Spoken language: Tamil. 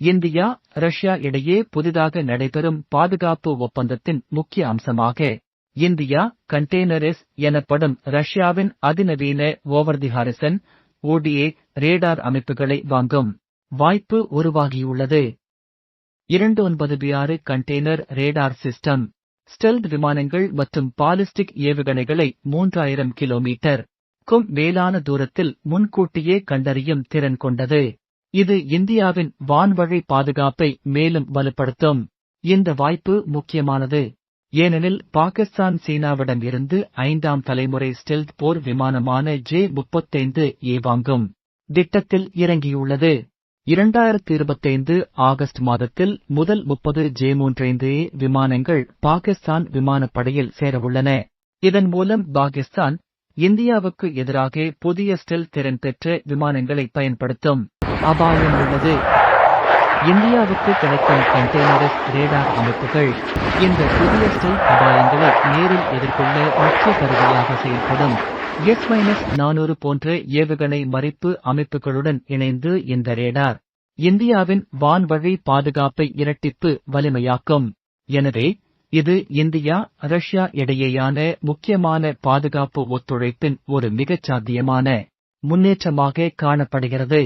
இந்தியா ரஷ்யா இடையே புதிதாக நடைபெறும் பாதுகாப்பு ஒப்பந்தத்தின் முக்கிய அம்சமாக இந்தியா கண்டெய்னரிஸ் எனப்படும் ரஷ்யாவின் அதிநவீன over the horizon OTH radar அமைப்புகளை வாங்கும் வாய்ப்பு உருவாகியுள்ளது. இரண்டு ஒன்பது ஆறு கண்டெய்னர் ரேடார் சிஸ்டம் ஸ்டெல்த் விமானங்கள் மற்றும் பாலிஸ்டிக் ஏவுகணைகளை மூன்றாயிரம் கிலோமீட்டர் க்கும் மேலான தூரத்தில் முன்கூட்டியே கண்டறியும் திறன் கொண்டது. இது இந்தியாவின் வான்வழி பாதுகாப்பை மேலும் வலுப்படுத்தும். இந்த வாய்ப்பு முக்கியமானது. ஏனெனில் பாகிஸ்தான் சீனாவிடம் இருந்து ஐந்தாம் தலைமுறை ஸ்டெல்த் போர் விமானமான ஜே முப்பத்தைந்து ஏ வாங்கும் திட்டத்தில் இறங்கியுள்ளது. இரண்டாயிரத்தி இருபத்தைந்து ஆகஸ்ட் மாதத்தில் முதல் முப்பது ஜே மூன்றைந்து விமானங்கள் பாகிஸ்தான் விமானப்படையில் சேரவுள்ளன. இதன் மூலம் பாகிஸ்தான் இந்தியாவுக்கு எதிராக புதிய ஸ்டெல் திறன் பெற்ற விமானங்களை பயன்படுத்தும். அபாயம் உள்ளது. இந்தியாவுக்கு கிடைக்கும் கண்டெய்னரஸ் ரேடார் அமைப்புகள் இந்த புதிய ஸ்டெல் அபாயங்களை நேரில் எதிர்கொள்ள முக்கிய கருவியாக செயல்படும். எஸ் மைனஸ் நானூறு போன்ற ஏவுகணை மறைப்பு அமைப்புகளுடன் இணைந்து இந்த ரேடார் இந்தியாவின் வான்வழி பாதுகாப்பை இரட்டிப்பு வலிமையாக்கும். எனவே இது இந்தியா ரஷ்யா இடையேயான முக்கியமான பாதுகாப்பு ஒத்துழைப்பின் ஒரு மிகச் சாத்தியமான முன்னேற்றமாக காணப்படுகிறது.